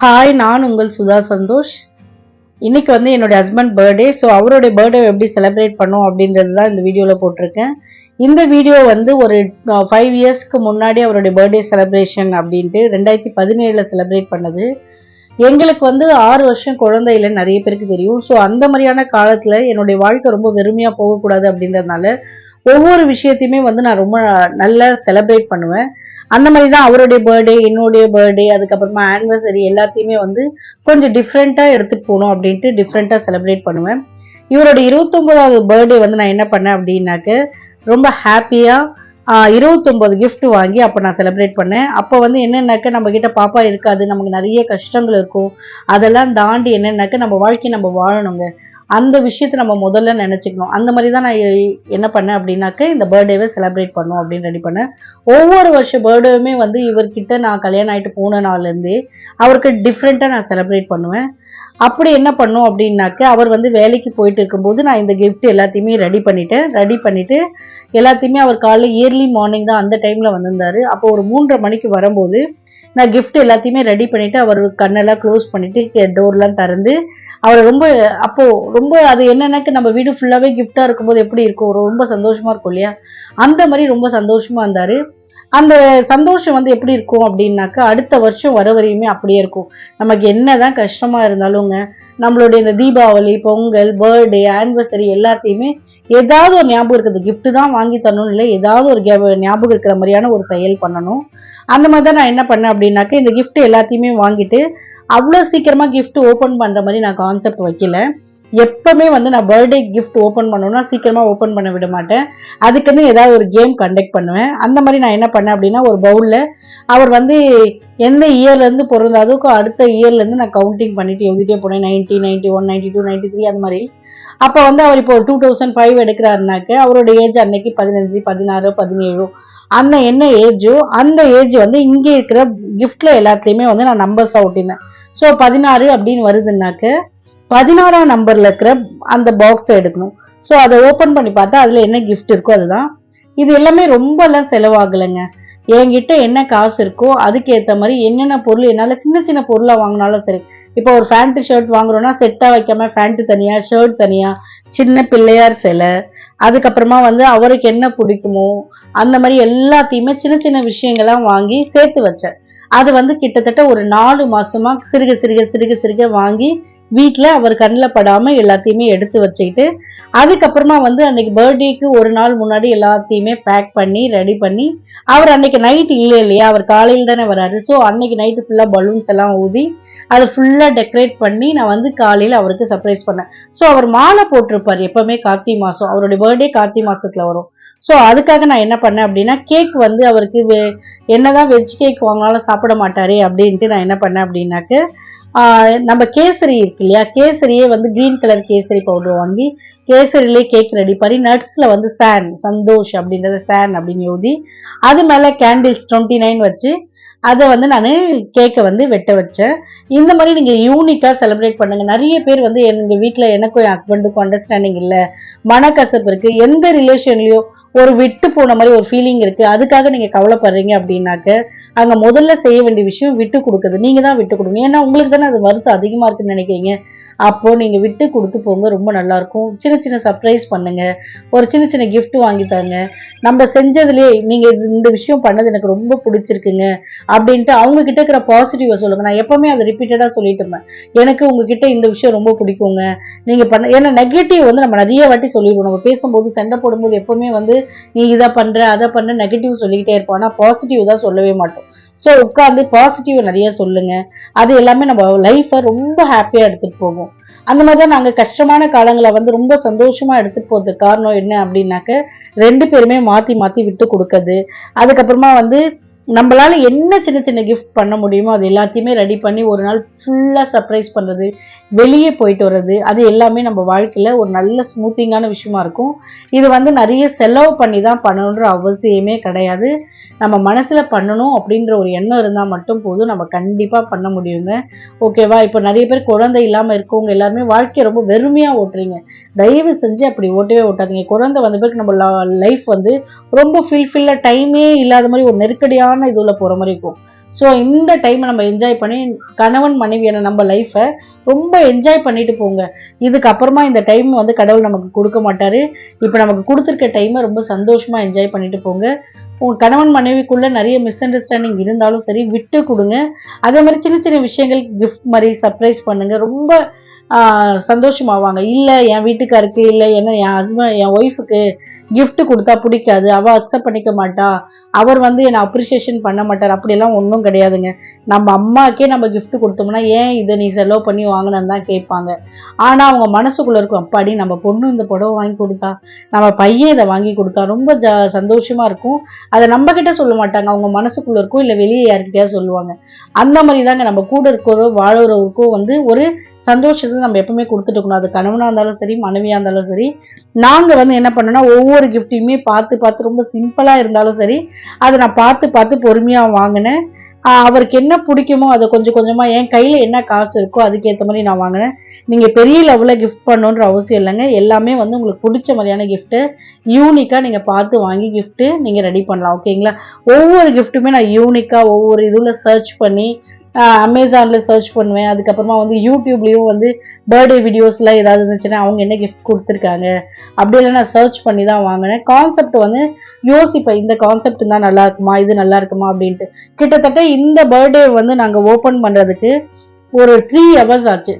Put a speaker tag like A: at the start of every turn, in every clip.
A: Hi நான் உங்கள் சுதா சந்தோஷ். இன்னைக்கு வந்து என்னுடைய ஹஸ்பண்ட் பர்த்டே ஸோ அவருடைய பர்த்டே எப்படி செலிப்ரேட் பண்ணோம் அப்படின்றது தான் இந்த வீடியோவில் போட்டிருக்கேன். இந்த வீடியோ வந்து ஒரு ஃபைவ் இயர்ஸ்க்கு முன்னாடி அவருடைய பர்த்டே செலிப்ரேஷன் அப்படின்ட்டு ரெண்டாயிரத்தி பதினேழில் செலிப்ரேட் பண்ணது. எங்களுக்கு வந்து ஆறு வருஷம் குழந்தை இல்லைன்னு நிறைய பேருக்கு தெரியும். ஸோ அந்த மாதிரியான காலத்தில் என்னுடைய வாழ்க்கை ரொம்ப வெறுமையாக போகக்கூடாது அப்படின்றதுனால ஒவ்வொரு விஷயத்தையுமே வந்து நான் ரொம்ப நல்லா செலிப்ரேட் பண்ணுவேன். அந்த மாதிரி தான் அவருடைய பர்த்டே என்னுடைய பர்த்டே அதுக்கப்புறமா ஆனிவர்சரி எல்லாத்தையுமே வந்து கொஞ்சம் டிஃப்ரெண்ட்டாக எடுத்துகிட்டு போகணும் அப்படின்ட்டு டிஃப்ரெண்ட்டாக செலிப்ரேட் பண்ணுவேன். இவரோட இருபத்தொம்போதாவது பர்த்டே வந்து நான் என்ன பண்ணேன் அப்படின்னாக்க ரொம்ப ஹாப்பியாக இருபத்தொம்போது கிஃப்ட் வாங்கி அப்போ நான் செலிப்ரேட் பண்ணேன். அப்போ வந்து என்னென்னாக்க நம்ம கிட்ட பாப்பா இருக்காது நமக்கு நிறைய கஷ்டங்கள் இருக்கும். அதெல்லாம் தாண்டி என்னென்னாக்க நம்ம வாழ்க்கையை நம்ம வாழணுங்க. அந்த விஷயத்தை நம்ம முதல்ல நினச்சிக்கணும். அந்த மாதிரி தான் நான் எ- என்ன பண்ணேன் அப்படின்னாக்க இந்த பர்த்டேவை செலிப்ரேட் பண்ணோம் அப்படின்னு ரெடி பண்ணேன். ஒவ்வொரு வருஷம் பர்த்டேவுமே வந்து இவர்கிட்ட நான் கல்யாணம் ஆகிட்டு போன நாள்லேருந்தே அவருக்கு டிஃப்ரெண்ட்டாக நான் செலிப்ரேட் பண்ணுவேன். அப்படி என்ன பண்ணோம் அப்படின்னாக்க அவர் வந்து வேலைக்கு போயிட்டு இருக்கும்போது நான் இந்த கிஃப்ட் எல்லாத்தையுமே ரெடி பண்ணிட்டேன். ரெடி பண்ணிவிட்டு எல்லாத்தையுமே அவர் காலைல இயர்லி மார்னிங் தான் அந்த டைமில் வந்திருந்தார். அப்போ ஒரு மூன்றரை மணிக்கு வரும்போது நான் கிஃப்ட் எல்லாத்தையுமே ரெடி பண்ணிட்டு அவர் கண்ணெல்லாம் க்ளோஸ் பண்ணிட்டு டோர்லாம் திறந்து அவர் ரொம்ப அப்போ ரொம்ப அது என்னன்னாக்க நம்ம வீடு ஃபுல்லாவே gift-ஆ இருக்கும்போது எப்படி இருக்கும்? ரொம்ப சந்தோஷமா இருக்கும் இல்லையா? அந்த மாதிரி ரொம்ப சந்தோஷமா இருந்தாரு. அந்த சந்தோஷம் வந்து எப்படி இருக்கும் அப்படின்னாக்கா அடுத்த வருஷம் வர வரையுமே அப்படியே இருக்கும். நமக்கு என்னதான் கஷ்டமா இருந்தாலுங்க நம்மளுடைய இந்த தீபாவளி பொங்கல் பர்த்டே ஆனிவர்சரி எல்லாத்தையுமே ஏதாவது ஒரு ஞாபகம் இருக்குது கிஃப்ட்டு தான் வாங்கி தரணும் இல்லை ஏதாவது ஒரு ஞாபகம் இருக்கிற மாதிரியான ஒரு செயல் பண்ணணும். அந்த மாதிரி தான் நான் என்ன பண்ணேன் அப்படின்னாக்கா இந்த கிஃப்ட் எல்லாத்தையுமே வாங்கிட்டு அவ்வளோ சீக்கிரமாக கிஃப்ட் ஓப்பன் பண்ணுற மாதிரி நான் கான்செப்ட் வைக்கல. எப்பவுமே வந்து நான் பர்த்டே கிஃப்ட் ஓப்பன் பண்ணணும்னா சீக்கிரமா ஓப்பன் பண்ண விட மாட்டேன். அதுக்குன்னு ஏதாவது ஒரு கேம் கண்டக்ட் பண்ணுவேன். அந்த மாதிரி நான் என்ன பண்ணேன் அப்படின்னா ஒரு பவுல்ல அவர் வந்து எந்த இயர்ல இருந்து அடுத்த இயர்ல இருந்து நான் கவுண்டிங் பண்ணிட்டு எழுதிட்டே போனேன். Ninety ninety one ninety two ninety three அந்த மாதிரி. அப்போ வந்து அவர் இப்போ டூ தௌசண்ட் ஃபைவ் எடுக்கிறாருனாக்க அவரோட ஏஜ் அன்னைக்கு பதினஞ்சு பதினாறு பதினேழு அந்த என்ன ஏஜோ அந்த ஏஜ் வந்து இங்கே இருக்கிற கிஃப்ட்ல எல்லாத்தையுமே வந்து நான் நம்பர்ஸாக ஒட்டினேன். ஸோ பதினாறு அப்படின்னு வருதுன்னாக்க பதினாறாம் நம்பர்ல இருக்கிற அந்த பாக்ஸை எடுக்கணும். ஸோ அதை ஓப்பன் பண்ணி பார்த்தா அதுல என்ன கிஃப்ட் இருக்கோ அதுதான். இது எல்லாமே ரொம்பலாம் செலவாகலைங்க. என்கிட்ட என்ன காசு இருக்கோ அதுக்கேற்ற மாதிரி என்னென்ன பொருள் என்னால் சின்ன சின்ன பொருளாக வாங்கினாலும் சரி இப்போ ஒரு ஃபேண்ட் ஷர்ட் வாங்குறோன்னா செட்டாக வைக்காம ஃபேண்ட்டு தனியாக ஷர்ட் தனியாக சின்ன பிள்ளையார் சிலை அதுக்கப்புறமா வந்து அவருக்கு என்ன பிடிக்குமோ அந்த மாதிரி எல்லாத்தையுமே சின்ன சின்ன விஷயங்கள்லாம் வாங்கி சேர்த்து வச்சேன். அது வந்து கிட்டத்தட்ட ஒரு நாலு மாசமா சிறுக சிறுக சிறுக சிறுக வாங்கி வீட்டில் அவர் கண்ணில் படாமல் எல்லாத்தையுமே எடுத்து வச்சுக்கிட்டு அதுக்கப்புறமா வந்து அன்னைக்கு பர்த்டேக்கு ஒரு நாள் முன்னாடி எல்லாத்தையுமே பேக் பண்ணி ரெடி பண்ணி அவர் அன்னைக்கு நைட் இல்லை இல்லையா? அவர் காலையில் தானே வராரு. ஸோ அன்னைக்கு நைட்டு ஃபுல்லாக பலூன்ஸ் எல்லாம் ஊதி அதை ஃபுல்லாக டெக்கரேட் பண்ணி நான் வந்து காலையில் அவருக்கு சர்ப்ரைஸ் பண்ணேன். ஸோ அவர் மாலை போட்டிருப்பார் எப்போவுமே கார்த்திகை மாதம் அவருடைய பர்த்டே கார்த்திகை மாதத்தில் வரும். ஸோ அதுக்காக நான் என்ன பண்ணேன் அப்படின்னா கேக் வந்து அவருக்கு வே- என்னதான் வெஜ் கேக் வாங்கினாலும் சாப்பிட மாட்டாரே அப்படின்ட்டு நான் என்ன பண்ணேன் அப்படின்னாக்க நம்ம கேசரி இருக்கு இல்லையா கேசரியே வந்து கிரீன் கலர் கேசரி பவுடர் வாங்கி கேசரிலே கேக் ரெடி பண்ணி நட்ஸில் வந்து சேன் சந்தோஷ் அப்படின்றத சேன் அப்படின்னு எழுதி அது மேலே கேண்டில்ஸ் டுவெண்ட்டி நைன் வச்சு அதை வந்து நான் கேக்கை வந்து வெட்ட வச்சேன். இந்த மாதிரி நீங்கள் யூனிக்காக செலிப்ரேட் பண்ணுங்கள் நிறைய பேர் வந்து எங்கள் வீட்டில் எனக்கும் என் ஹஸ்பண்டுக்கும் அண்டர்ஸ்டாண்டிங் இல்லை. மனக்கசப்பு இருக்குது எந்த ரிலேஷன்லேயோ ஒரு விட்டு போன மாதிரி ஒரு ஃபீலிங் இருக்கு. அதுக்காக நீங்க கவலைப்படுறீங்க அப்படின்னாக்க அங்க முதல்ல செய்ய வேண்டிய விஷயம் விட்டு கொடுக்குறது. நீங்க தான் விட்டு கொடுக்கணும். ஏன்னா உங்களுக்கு தானே அது வருத்தம் அதிகமா இருக்குன்னு நினைக்கிறீங்க. அப்போது நீங்கள் விட்டு கொடுத்து போங்க ரொம்ப நல்லாயிருக்கும். சின்ன சின்ன சர்ப்ரைஸ் பண்ணுங்கள் ஒரு சின்ன சின்ன கிஃப்ட் வாங்கி தாங்க. நம்ம செஞ்சதுலேயே நீங்கள் இது- இந்த விஷயம் பண்ணது எனக்கு ரொம்ப பிடிச்சிருக்குங்க. அப்படின்ட்டு அவங்கக்கிட்ட இருக்கிற பாசிட்டிவை சொல்லுங்கள் நான் எப்போவுமே அதை ரிப்பீட்டடாக சொல்லிட்டு இருப்பேன். எனக்கு உங்ககிட்ட இந்த விஷயம் ரொம்ப பிடிக்குங்க. நீங்கள் பண்ண ஏன்னா நெகட்டிவ் வந்து நம்ம நிறைய வாட்டி சொல்லிடுவோம். நம்ம பேசும்போது சண்டை போடும்போது எப்போவுமே வந்து நீ இதை பண்ணுற அதை பண்ணுற நெகட்டிவ் சொல்லிக்கிட்டே இருப்போம். ஆனால் பாசிட்டிவ் தான் சொல்லவே மாட்டோம். ஸோ உட்காந்து பாசிட்டிவ் நிறைய சொல்லுங்க. அது எல்லாமே நம்ம லைஃப்பை ரொம்ப ஹாப்பியா எடுத்துட்டு போகும். அந்த மாதிரி தான் நாங்கள் கஷ்டமான காலங்களை வந்து ரொம்ப சந்தோஷமா எடுத்துட்டு போறதுக்கு காரணம் என்ன அப்படின்னாக்க ரெண்டு பேருமே மாத்தி மாத்தி விட்டு கொடுக்குறது. அதுக்கப்புறமா வந்து நம்மளால் என்ன சின்ன சின்ன கிஃப்ட் பண்ண முடியுமோ அது எல்லாத்தையுமே ரெடி பண்ணி ஒரு நாள் ஃபுல்லாக சர்ப்ரைஸ் பண்ணுறது வெளியே போயிட்டு வர்றது அது எல்லாமே நம்ம வாழ்க்கையில் ஒரு நல்ல ஸ்மூத்திங்கான விஷயமா இருக்கும். இது வந்து நிறைய செலவு பண்ணி தான் பண்ணணுன்ற அவசியமே கிடையாது. நம்ம மனசில் பண்ணணும் அப்படின்ற ஒரு எண்ணம் இருந்தால் மட்டும் போதும். நம்ம கண்டிப்பாக பண்ண முடியுங்க. ஓகேவா இப்போ நிறைய பேர் குழந்தை இல்லாமல் இருக்கவங்க எல்லாருமே வாழ்க்கையை ரொம்ப வெறுமையாக ஓட்டுறீங்க. தயவு செஞ்சு அப்படி ஓட்டவே ஓட்டாதீங்க. குழந்தை வந்த பிறகு நம்ம லைஃப் வந்து ரொம்ப ஃபில்ஃபில்லாக டைமே இல்லாத மாதிரி ஒரு நெருக்கடியான இதுல போற மாதிரி இருக்கும். ஸோ இந்த டைமை நம்ம என்ஜாய் பண்ணி கணவன் மனைவியான நம்ம லைஃப்பை ரொம்ப என்ஜாய் பண்ணிட்டு போங்க. இதுக்கப்புறமா இந்த டைம் வந்து கடவுள் நமக்கு கொடுக்க மாட்டாரு. இப்போ நமக்கு கொடுத்துருக்க டைமை ரொம்ப சந்தோஷமா என்ஜாய் பண்ணிட்டு போங்க. உங்கள் கணவன் மனைவிக்குள்ள நிறைய மிஸ் அண்டர்ஸ்டாண்டிங் இருந்தாலும் சரி விட்டு கொடுங்க. அதே மாதிரி சின்ன சின்ன விஷயங்கள் கிஃப்ட் மாதிரி சர்ப்ரைஸ் பண்ணுங்க. ரொம்ப சந்தோஷமாவாங்க. இல்லை என் வீட்டுக்காருக்கு இல்லை என்ன என் ஹஸ்பண்ட் என் ஒய்ஃபுக்கு கிஃப்ட் கொடுத்தா பிடிக்காது. அவ அக்செப்ட் பண்ணிக்க மாட்டா. அவர் வந்து என்னை அப்ரிசியேஷன் பண்ண மாட்டார். அப்படியெல்லாம் ஒன்றும் கிடையாதுங்க. நம்ம அம்மாக்கே நம்ம கிஃப்ட் கொடுத்தோம்னா ஏன் இதை நீ செலவு பண்ணி வாங்கினு தான் கேட்பாங்க. ஆனால் அவங்க மனசுக்குள்ள இருக்கும் அப்பாடி நம்ம பொண்ணு இந்த புடவை வாங்கி கொடுத்தா நம்ம பையன் இதை வாங்கி கொடுத்தா ரொம்ப ஜ சந்தோஷமா இருக்கும். அதை நம்ம கிட்ட சொல்ல மாட்டாங்க. அவங்க மனசுக்குள்ள இருக்கும் இல்லை வெளியே யார்கிட்டயா சொல்லுவாங்க. அந்த மாதிரி தாங்க நம்ம கூட இருக்கிறோ வாழறவருக்கோ வந்து ஒரு சந்தோஷத்தை நம்ம எப்பவுமே கொடுத்துட்டு இருக்கணும். அது கணவனாக இருந்தாலும் சரி மனைவியா இருந்தாலும் சரி. நாங்க வந்து என்ன பண்ணோம்னா ஒவ்வொரு ஒவ்வொரு கிஃப்டையுமே பார்த்து பார்த்து ரொம்ப சிம்பிளாக இருந்தாலும் சரி அதை நான் பார்த்து பார்த்து பொறுமையாக வாங்கினேன். அவருக்கு என்ன பிடிக்குமோ அதை கொஞ்சம் கொஞ்சமாக என் கையில் என்ன காசு இருக்கோ அதுக்கேற்ற மாதிரி நான் வாங்கினேன். நீங்கள் பெரிய லெவலில் கிஃப்ட் பண்ணணுன்ற அவசியம் இல்லைங்க. எல்லாமே வந்து உங்களுக்கு பிடிச்ச மாதிரியான கிஃப்ட்டு யூனிக்காக நீங்கள் பார்த்து வாங்கி கிஃப்ட்டு நீங்கள் ரெடி பண்ணலாம். ஓகேங்களா ஒவ்வொரு கிஃப்ட்டுமே நான் யூனிக்காக ஒவ்வொரு இதில் சர்ச் பண்ணி அமேசானில் சர்ச் பண்ணுவேன். அதுக்கப்புறமா வந்து யூடியூப்லேயும் வந்து பர்த்டே வீடியோஸ்லாம் ஏதாவது இருந்துச்சுன்னா அவங்க என்ன கிஃப்ட் கொடுத்துருக்காங்க? அப்படியெல்லாம் நான் சர்ச் பண்ணி தான் வாங்கினேன். கான்செப்ட் வந்து யோசிப்பேன். இந்த கான்செப்ட் தான் நல்லா இருக்குமா? இது நல்லா இருக்குமா? அப்படின்ட்டு. கிட்டத்தட்ட இந்த பர்த்டே வந்து நாங்கள் ஓப்பன் பண்ணுறதுக்கு ஒரு த்ரீ ஹவர்ஸ் ஆச்சு.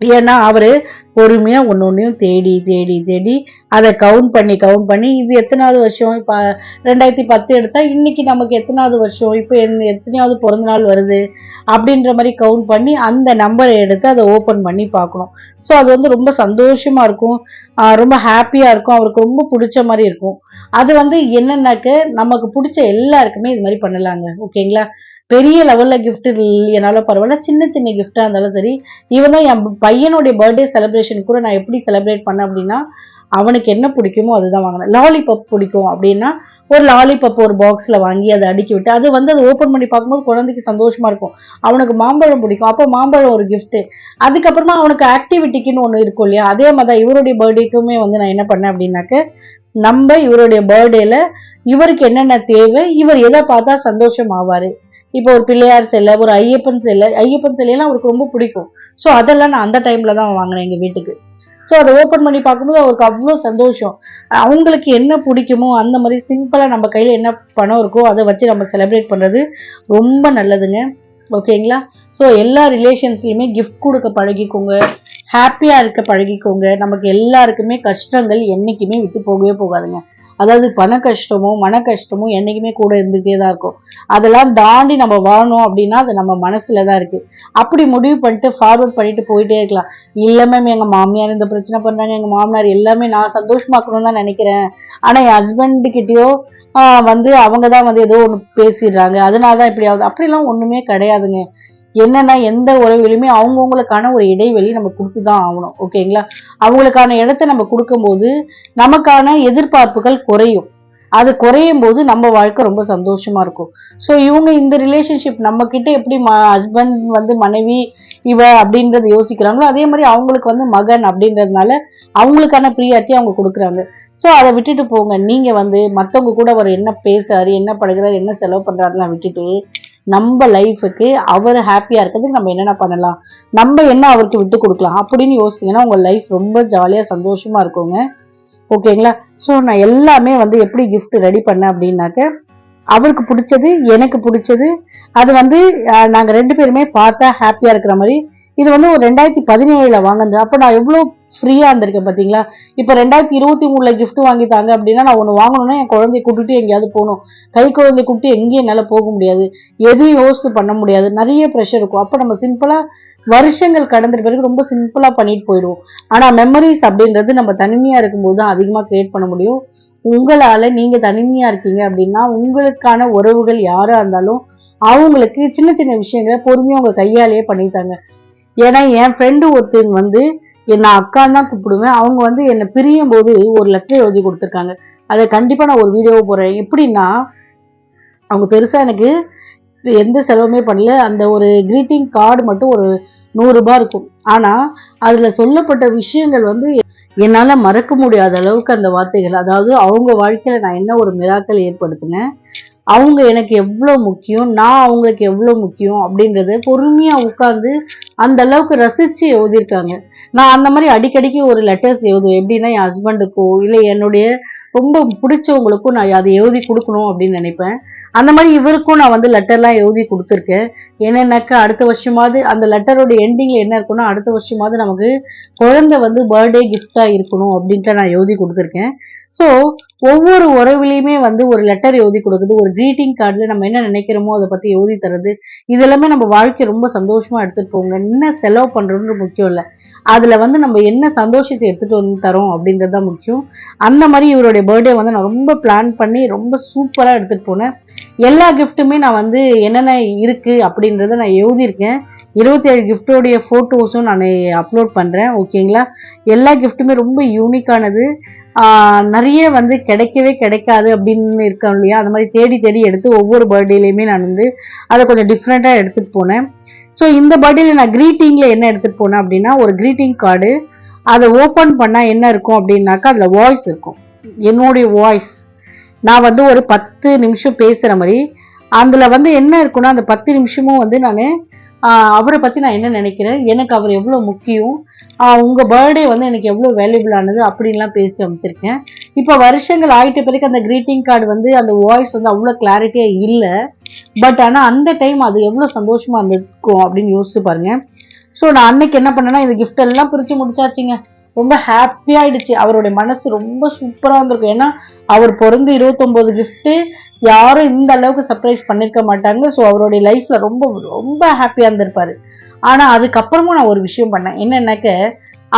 A: ஏன்னா அவர் பொறுமையாக ஒன்று ஒன்றையும் தேடி தேடி தேடி அதை கவுண்ட் பண்ணி கவுண்ட் பண்ணி இது எத்தனாவது வருஷம்? இப்போ ரெண்டாயிரத்தி பத்து எடுத்தால் இன்னைக்கு நமக்கு எத்தனாவது வருஷம்? இப்போ என் எத்தனையாவது பிறந்த நாள் வருது? அப்படின்ற மாதிரி கவுண்ட் பண்ணி அந்த நம்பரை எடுத்து அதை ஓப்பன் பண்ணி பார்க்கணும். ஸோ அது வந்து ரொம்ப சந்தோஷமா இருக்கும். ரொம்ப ஹாப்பியாக இருக்கும். அவருக்கு ரொம்ப பிடிச்ச மாதிரி இருக்கும். அது வந்து என்னன்னாக்க நமக்கு பிடிச்ச எல்லாருக்குமே இது மாதிரி பண்ணலாங்க. ஓகேங்களா? பெரிய லெவலில் கிஃப்ட் இல்லைனாலும் பரவாயில்ல. சின்ன சின்ன கிஃப்டாக இருந்தாலும் சரி இவன் தான் என் பையனுடைய பர்த்டே செலிப்ரேஷன் கூட நான் எப்படி செலிப்ரேட் பண்ணேன் அப்படின்னா அவனுக்கு என்ன பிடிக்குமோ அதுதான் வாங்கினேன். லாலிபப் பிடிக்கும் அப்படின்னா ஒரு லாலிபப் ஒரு பாக்ஸில் வாங்கி அதை அடுக்கி விட்டு அது வந்து அதை ஓப்பன் பண்ணி பார்க்கும்போது குழந்தைக்கு சந்தோஷமாக இருக்கும். அவனுக்கு மாம்பழம் பிடிக்கும். அப்போ மாம்பழம் ஒரு கிஃப்ட்டு அதுக்கப்புறமா அவனுக்கு ஆக்டிவிட்டிக்குன்னு ஒன்று இருக்கும் இல்லையா? அதே மாதிரி தான் இவருடைய பர்த்டேக்குமே வந்து நான் என்ன பண்ணேன் அப்படின்னாக்க நம்ம இவருடைய பர்த்டேல இவருக்கு என்னென்ன தேவை இவர் எதை பார்த்தா சந்தோஷம் ஆவார் இப்போ ஒரு பிள்ளையார் சிலை ஒரு ஐயப்பன் சிலை ஐயப்பன் சிலையெல்லாம் அவருக்கு ரொம்ப பிடிக்கும். ஸோ அதெல்லாம் நான் அந்த டைம்ல தான் வாங்கினேன் எங்க வீட்டுக்கு. ஸோ அதை ஓப்பன் பண்ணி பார்க்கும்போது அவருக்கு அவ்வளோ சந்தோஷம். அவங்களுக்கு என்ன பிடிக்குமோ அந்த மாதிரி சிம்பிளாக நம்ம கையில் என்ன பணம் இருக்கோ அதை வச்சு நம்ம செலிப்ரேட் பண்ணுறது ரொம்ப நல்லதுங்க. ஓகேங்களா ஸோ எல்லா ரிலேஷன்ஸ்லையுமே கிஃப்ட் கொடுக்க பழகிக்கோங்க. ஹாப்பியாக இருக்க பழகிக்கோங்க. நமக்கு எல்லாருக்குமே கஷ்டங்கள் என்றைக்குமே விட்டு போகவே போகாதுங்க. அதாவது பண கஷ்டமோ மன கஷ்டமோ என்றைக்குமே கூட இருந்துகிட்டே தான் இருக்கும். அதெல்லாம் தாண்டி நம்ம வாழணும் அப்படின்னா அது நம்ம மனசில் தான் இருக்குது அப்படி முடிவு பண்ணிட்டு ஃபார்வர்ட் பண்ணிட்டு போயிட்டே இருக்கலாம். இல்லை மேம் எங்கள் மாமியார் இந்த பிரச்சனை பண்ணுறாங்க எங்கள் மாமனார் எல்லாமே நான் சந்தோஷமாக்கணும்னு தான் நினைக்கிறேன். ஆனால் என் ஹஸ்பண்டுக்கிட்டேயோ வந்து அவங்க தான் வந்து ஏதோ ஒன்று பேசிடுறாங்க. அதனால தான் இப்படி ஆகுது. அப்படிலாம் ஒன்றுமே கிடையாதுங்க. என்னன்னா எந்த உறவிலுமே அவங்கவுங்களுக்கான ஒரு இடைவெளி நம்ம கொடுத்து தான் ஆகணும். ஓகேங்களா? அவங்களுக்கான இடத்த நம்ம கொடுக்கும்போது நமக்கான எதிர்பார்ப்புகள் குறையும். அது குறையும் போது நம்ம வாழ்க்கை ரொம்ப சந்தோஷமா இருக்கும். ஸோ இவங்க இந்த ரிலேஷன்ஷிப் நம்ம கிட்ட எப்படி ஹஸ்பண்ட் வந்து மனைவி இவ அப்படின்றத யோசிக்கிறாங்களோ அதே மாதிரி அவங்களுக்கு வந்து மகன் அப்படின்றதுனால அவங்களுக்கான ப்ரியாரிட்டி அவங்க கொடுக்குறாங்க. ஸோ அதை விட்டுட்டு போங்க. நீங்க வந்து மற்றவங்க கூட அவர் என்ன பேசுறாரு என்ன படுகிறாரு என்ன செலவு பண்றாருலாம் விட்டுட்டு நம்ம லைஃபுக்கு அவர் ஹாப்பியாக இருக்கிறதுக்கு நம்ம என்னென்ன பண்ணலாம்? நம்ம என்ன அவருக்கு விட்டு கொடுக்கலாம்? அப்படின்னு யோசிச்சிங்கன்னா உங்கள் லைஃப் ரொம்ப ஜாலியாக சந்தோஷமாக இருக்குங்க. ஓகேங்களா ஸோ நான் எல்லாமே வந்து எப்படி கிஃப்ட் ரெடி பண்ணேன் அப்படின்னாக்க அவருக்கு பிடிச்சது எனக்கு பிடிச்சது. அது வந்து நாங்கள் ரெண்டு பேருமே பார்த்தா ஹாப்பியாக இருக்கிற மாதிரி இது வந்து ஒரு ரெண்டாயிரத்தி பதினேழுல வாங்கினது. அப்போ நான் எவ்வளோ ஃப்ரீயா இருந்திருக்கேன் பார்த்தீங்களா இப்போ ரெண்டாயிரத்தி இருபத்தி மூணுல கிஃப்ட் வாங்கி தாங்க அப்படின்னா நான் ஒன்று வாங்கணும்னா என் குழந்தைய கூட்டிட்டு எங்கேயாவது போகணும். கை குழந்தைய கூப்பிட்டு எங்கேயும் என்னால் போக முடியாது. எதையும் யோசித்து பண்ண முடியாது. நிறைய ப்ரெஷர் இருக்கும். அப்போ நம்ம சிம்பிளா வருஷங்கள் கடந்த பிறகு ரொம்ப சிம்பிளா பண்ணிட்டு போயிடுவோம். ஆனால் மெமரிஸ் அப்படின்றது நம்ம தனிமையா இருக்கும்போது தான் அதிகமா கிரியேட் பண்ண முடியும். உங்களால நீங்க தனிமையா இருக்கீங்க அப்படின்னா உங்களுக்கான உறவுகள் யாரா இருந்தாலும் அவங்களுக்கு சின்ன சின்ன விஷயங்களை பொறுமையாக உங்கள் கையாலேயே பண்ணித்தாங்க. ஏன்னா என் ஃப்ரெண்டு ஒருத்தவங்க வந்து என்னை அக்கான்னு தான் கூப்பிடுவேன். அவங்க வந்து என்னை பிரியும் போது ஒரு லெட்டர் எழுதி கொடுத்துருக்காங்க. அதை கண்டிப்பாக நான் ஒரு வீடியோவை போடுறேன். எப்படின்னா அவங்க பெருசாக எனக்கு எந்த செலவுமே பண்ணல. அந்த ஒரு க்ரீட்டிங் கார்டு மட்டும் ஒரு நூறுரூபா இருக்கும். ஆனால் அதில் சொல்லப்பட்ட விஷயங்கள் வந்து என்னால் மறக்க முடியாத அளவுக்கு அந்த வார்த்தைகள். அதாவது அவங்க வாழ்க்கையில் நான் என்ன ஒரு மிராக்கள் ஏற்படுத்தினேன்? அவங்க எனக்கு எவ்வளோ முக்கியம் நான் அவங்களுக்கு எவ்வளோ முக்கியம் அப்படின்றத பொறுமையாக உட்காந்து அந்த அளவுக்கு ரசித்து எழுதியிருக்காங்க. நான் அந்த மாதிரி அடிக்கடிக்கு ஒரு லெட்டர்ஸ் எழுதுவேன். எப்படின்னா என் ஹஸ்பண்டுக்கோ இல்லை என்னுடைய ரொம்ப பிடிச்சவங்களுக்கும் நான் அதை எழுதி கொடுக்கணும் அப்படின்னு நினைப்பேன். அந்த மாதிரி இவருக்கும் நான் வந்து லெட்டர்லாம் எழுதி கொடுத்துருக்கேன். என்னென்னாக்கா அடுத்த வருஷமாவது அந்த லெட்டரோட எண்டிங்கில் என்ன இருக்குன்னா அடுத்த வருஷமாவது நமக்கு குழந்தை வந்து பர்த்டே கிஃப்டாக இருக்கணும் அப்படின்ட்டு நான் எழுதி கொடுத்துருக்கேன். ஸோ ஒவ்வொரு உறவுலையுமே வந்து ஒரு லெட்டர் எழுதி கொடுக்குது. ஒரு க்ரீட்டிங் கார்டில் நம்ம என்ன நினைக்கிறோமோ அதை பற்றி எழுதி தரது. இதெல்லாமே நம்ம வாழ்க்கை ரொம்ப சந்தோஷமாக எடுத்துகிட்டு போங்க. என்ன செலவு பண்ணுறோன்ற முக்கியம் இல்லை. அதில் வந்து நம்ம என்ன சந்தோஷத்தை எடுத்துகிட்டு வந்து தரோம் அப்படின்றது தான் முக்கியம். அந்த மாதிரி இவருடைய பர்த்டே வந்து நான் ரொம்ப பிளான் பண்ணி ரொம்ப சூப்பராக எடுத்துகிட்டு போனேன். எல்லா கிஃப்ட்டுமே நான் வந்து என்னென்ன இருக்குது அப்படின்றத நான் எழுதியிருக்கேன். இருபத்தி ஏழு கிஃப்டோடைய ஃபோட்டோஸும் நான் அப்லோட் பண்ணுறேன் ஓகேங்களா எல்லா கிஃப்ட்டுமே ரொம்ப யூனிக்கானது நிறைய வந்து கிடைக்கவே கிடைக்காது அப்படின்னு இருக்கோம் இல்லையா? அந்த மாதிரி தேடி தேடி எடுத்து ஒவ்வொரு பர்த்டேலையுமே நான் வந்து அதை கொஞ்சம் டிஃப்ரெண்ட்டாக எடுத்துகிட்டு போனேன். ஸோ இந்த பர்த்டேல நான் க்ரீட்டிங்கில் என்ன எடுத்துகிட்டு போனேன் அப்படின்னா ஒரு க்ரீட்டிங் கார்டு அதை ஓப்பன் பண்ணால் என்ன இருக்கும் அப்படின்னாக்கா அதில் வாய்ஸ் இருக்கும். என்னுடைய வாய்ஸ் நான் வந்து ஒரு பத்து நிமிஷம் பேசுகிற மாதிரி அதில் வந்து என்ன இருக்குன்னா அந்த பத்து நிமிஷமும் வந்து நான் அவரை பற்றி நான் என்ன நினைக்கிறேன்? எனக்கு அவர் எவ்வளோ முக்கியம்? உங்கள் பர்த்டே வந்து எனக்கு எவ்வளோ வேல்யூபிளானது அப்படின்லாம் பேசி அமைச்சிருக்கேன். இப்போ வருஷங்கள் ஆகிட்ட பிறகு அந்த க்ரீட்டிங் கார்டு வந்து அந்த வாய்ஸ் வந்து அவ்வளோ கிளாரிட்டியாக இல்லை. பட் ஆனால் அந்த டைம் அது எவ்வளோ சந்தோஷமாக இருந்திருக்கும் அப்படின்னு யோசிச்சு பாருங்க. ஸோ நான் அன்னைக்கு என்ன பண்ணேன்னா இந்த கிஃப்ட் எல்லாம் பிரித்து முடிச்சாச்சுங்க. ரொம்ப ஹாப்பியாயிடுச்சு அவருடைய மனசு ரொம்ப சூப்பராக இருந்திருக்கும் ஏன்னா அவர் பிறந்து இருபத்தொம்போது கிஃப்ட்டு யாரும் இந்த அளவுக்கு சர்ப்ரைஸ் பண்ணியிருக்க மாட்டாங்க. ஸோ அவருடைய லைஃப்பில் ரொம்ப ரொம்ப ஹாப்பியாக இருந்திருப்பாரு. ஆனால் அதுக்கப்புறமும் நான் ஒரு விஷயம் பண்ணேன். என்னென்னாக்க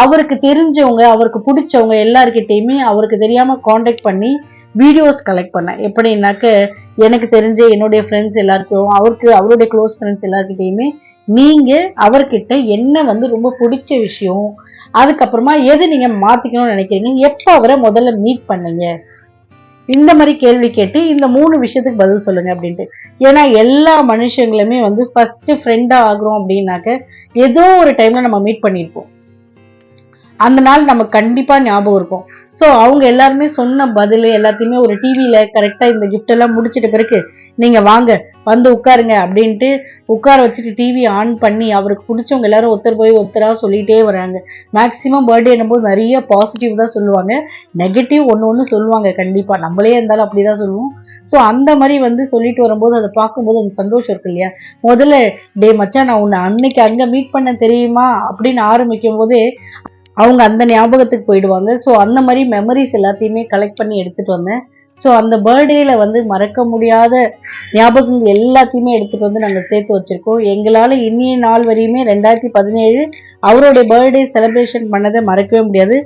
A: அவருக்கு தெரிஞ்சவங்க அவருக்கு பிடிச்சவங்க எல்லாருக்கிட்டேயுமே அவருக்கு தெரியாமல் காண்டாக்ட் பண்ணி வீடியோஸ் கலெக்ட் பண்ணேன். எப்படின்னாக்க எனக்கு தெரிஞ்ச என்னுடைய ஃப்ரெண்ட்ஸ் எல்லாருக்கும் அவருக்கு அவருடைய க்ளோஸ் ஃப்ரெண்ட்ஸ் எல்லாருக்கிட்டையுமே நீங்கள் அவர்கிட்ட என்ன வந்து ரொம்ப பிடிச்ச விஷயம் அதுக்கப்புறமா எது நீங்கள் மாற்றிக்கணும்னு நினைக்கிறீங்க எப்போ அவரை முதல்ல மீட் பண்ணீங்க? இந்த மாதிரி கேள்வி கேட்டு இந்த மூணு விஷயத்துக்கு பதில் சொல்லுங்க அப்படின்ட்டு. ஏன்னா எல்லா மனுஷங்களுமே வந்து ஃபர்ஸ்ட் ஃப்ரெண்டாக ஆகுறோம் அப்படின்னாக்க ஏதோ ஒரு டைம்ல நம்ம மீட் பண்ணியிருப்போம் அந்த நாள் நமக்கு கண்டிப்பாக ஞாபகம் இருக்கும். ஸோ அவங்க எல்லாருமே சொன்ன பதில் எல்லாத்தையுமே ஒரு டிவியில் கரெக்டாக இந்த கிஃப்ட் எல்லாம் முடிச்சிட்ட பிறகு நீங்கள் வாங்க வந்து உட்காருங்க அப்படின்ட்டு உட்கார வச்சுட்டு டிவி ஆன் பண்ணி அவருக்கு பிடிச்சவங்க எல்லாரும் ஒருத்தர் போய் ஒருத்தராக சொல்லிகிட்டே வராங்க. மேக்ஸிமம் பர்த்டே போது நிறைய பாசிட்டிவ் தான் சொல்லுவாங்க. நெகட்டிவ் ஒன்று ஒன்று சொல்லுவாங்க கண்டிப்பாக நம்மளே இருந்தாலும் அப்படி தான் சொல்லுவோம். ஸோ அந்த மாதிரி வந்து சொல்லிட்டு வரும்போது அதை பார்க்கும்போது அந்த சந்தோஷம் இருக்கு இல்லையா? முதல்ல டே மச்சா நான் உன்னை அன்னைக்கு அங்கே மீட் பண்ண தெரியுமா? அப்படின்னு ஆரம்பிக்கும் போதே அவங்க அந்த ஞாபகத்துக்கு போயிடுவாங்க. ஸோ அந்த மாதிரி மெமரிஸ் எல்லாத்தையுமே கலெக்ட் பண்ணி எடுத்துகிட்டு வந்தேன். ஸோ அந்த பர்த்டேயில் வந்து மறக்க முடியாத ஞாபகங்கள் எல்லாத்தையுமே எடுத்துகிட்டு வந்து நாங்கள் சேர்த்து வச்சுருக்கோம். எங்களால் இனிய நாள் வரையுமே ரெண்டாயிரத்தி பதினேழு அவருடைய பர்த்டே செலிப்ரேஷன் பண்ணதை மறக்கவே முடியாது.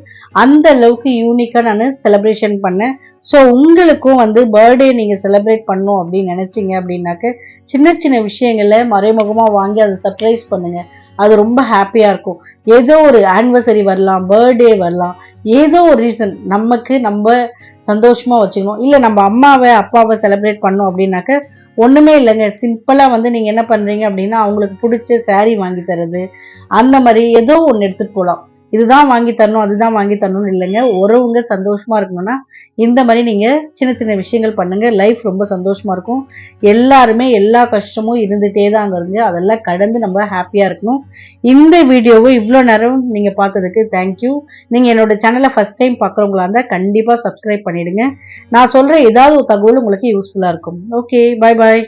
A: அந்த அளவுக்கு யூனிக்காக நான் செலிப்ரேஷன் பண்ணேன். ஸோ உங்களுக்கும் வந்து பர்த்டே நீங்கள் செலிப்ரேட் பண்ணும் அப்படின்னு நினச்சிங்க அப்படின்னாக்க சின்ன சின்ன விஷயங்களில் மறைமுகமாக வாங்கி அதை சர்ப்ரைஸ் பண்ணுங்கள் அது ரொம்ப ஹாப்பியாக இருக்கும். ஏதோ ஒரு ஆனிவர்சரி வரலாம் பர்த்டே வரலாம் ஏதோ ஒரு ரீசன் நமக்கு நம்ம சந்தோஷமாக வச்சுக்கணும். இல்லை நம்ம அம்மாவை அப்பாவை செலிப்ரேட் பண்ணோம் அப்படின்னாக்க ஒன்றுமே இல்லைங்க. சிம்பிளாக வந்து நீங்கள் என்ன பண்ணுறீங்க அப்படின்னா அவங்களுக்கு பிடிச்ச சாரீ வாங்கி தரது. அந்த மாதிரி ஏதோ ஒன்று எடுத்துகிட்டு போகலாம் இதுதான் வாங்கி தரணும் அதுதான் வாங்கி தரணும்னு இல்லைங்க. உறவுங்க சந்தோஷமா இருக்கணும்னா இந்த மாதிரி நீங்க சின்ன சின்ன விஷயங்கள் பண்ணுங்க. லைஃப் ரொம்ப சந்தோஷமா இருக்கும். எல்லாருமே எல்லா கஷ்டமும் இருந்துட்டே தான் அங்கே இருந்து அதெல்லாம் கடந்து நம்ம ஹாப்பியா இருக்கணும். இந்த வீடியோவை இவ்வளோ நேரம் நீங்க பார்த்ததுக்கு தேங்க்யூ நீங்க என்னோட சேனலை ஃபர்ஸ்ட் டைம் பார்க்குறவங்களா இருந்தால் கண்டிப்பா சப்ஸ்கிரைப் பண்ணிடுங்க. நான் சொல்ற ஏதாவது ஒரு தகவல் உங்களுக்கு யூஸ்ஃபுல்லா இருக்கும். ஓகே பாய் பாய்